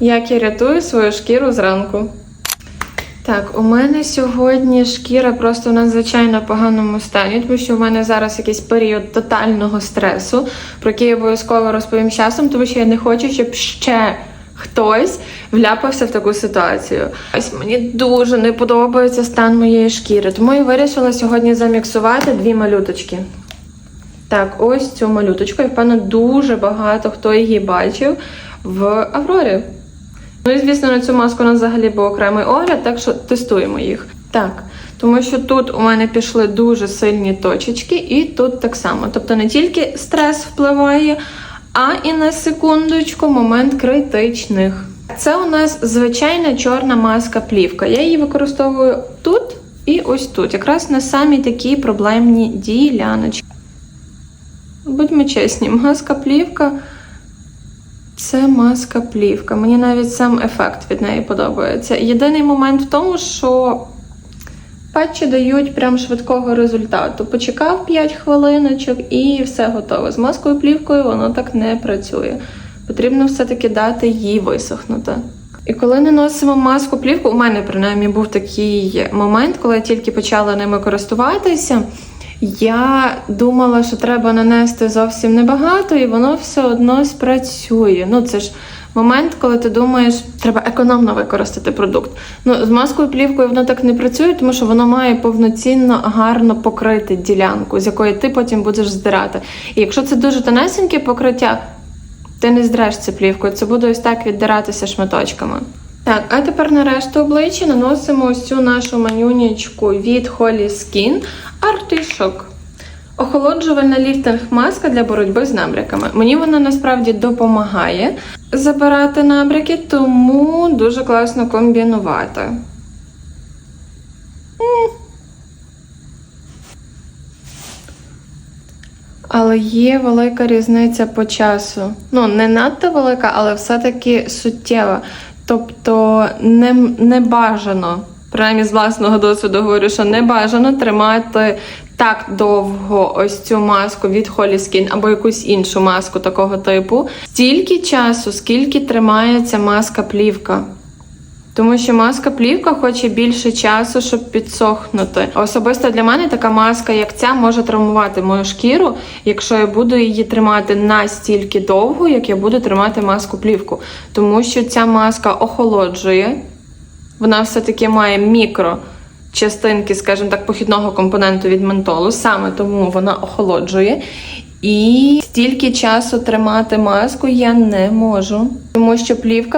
Як я рятую свою шкіру зранку. Так, у мене сьогодні шкіра просто в надзвичайно поганому стані, тому що в мене зараз якийсь період тотального стресу, про який я обов'язково розповім часом, тому що я не хочу, щоб ще хтось вляпався в таку ситуацію. Ось мені дуже не подобається стан моєї шкіри, тому я вирішила сьогодні заміксувати дві малюточки. Так, ось цю малюточку. Я впевнена, дуже багато хто її бачив в Аврорі. Ну і звісно, на цю маску у нас взагалі був окремий огляд, так що тестуємо їх. Так, тому що тут у мене пішли дуже сильні точечки, і тут так само. Тобто не тільки стрес впливає, а і на секундочку момент критичних. Це у нас звичайна чорна маска плівка. Я її використовую тут і ось тут, якраз на самі такі проблемні діляночки. Будьмо чесні, маска плівка. Це маска плівка. Мені навіть сам ефект від неї подобається. Єдиний момент в тому, що патчі дають прям швидкого результату. Почекав 5 хвилиночок і все готове. З маскою плівкою воно так не працює. Потрібно все-таки дати їй висохнути. І коли не носимо маску плівку, у мене принаймні був такий момент, коли я тільки почала ними користуватися. Я думала, що треба нанести зовсім небагато, і воно все одно спрацює. Ну, це ж момент, коли ти думаєш, треба економно використати продукт. Ну, з маскою плівкою воно так не працює, тому що воно має повноцінно гарно покрити ділянку, з якої ти потім будеш здирати. І якщо це дуже тонесеньке покриття, ти не здреш це плівкою, це буде ось так віддиратися шматочками. Так, а тепер на решту обличчя наносимо ось цю нашу манюнічку від Holy Skin Artichoke. Охолоджувальна ліфтинг маска для боротьби з набряками. Мені вона насправді допомагає забирати набряки, тому дуже класно комбінувати. Але є велика різниця по часу. Ну, не надто велика, але все-таки суттєва. Тобто не, не бажано, принаймні з власного досвіду говорю, що не бажано тримати так довго ось цю маску від Holy Skin або якусь іншу маску такого типу, стільки часу, скільки тримається маска плівка. Тому що маска плівка хоче більше часу, щоб підсохнути. Особисто для мене така маска, як ця, може травмувати мою шкіру, якщо я буду її тримати настільки довго, як я буду тримати маску плівку. Тому що ця маска охолоджує, вона все-таки має мікро. Частинки, скажімо так, похідного компоненту від ментолу, саме тому вона охолоджує. І стільки часу тримати маску я не можу, тому що плівка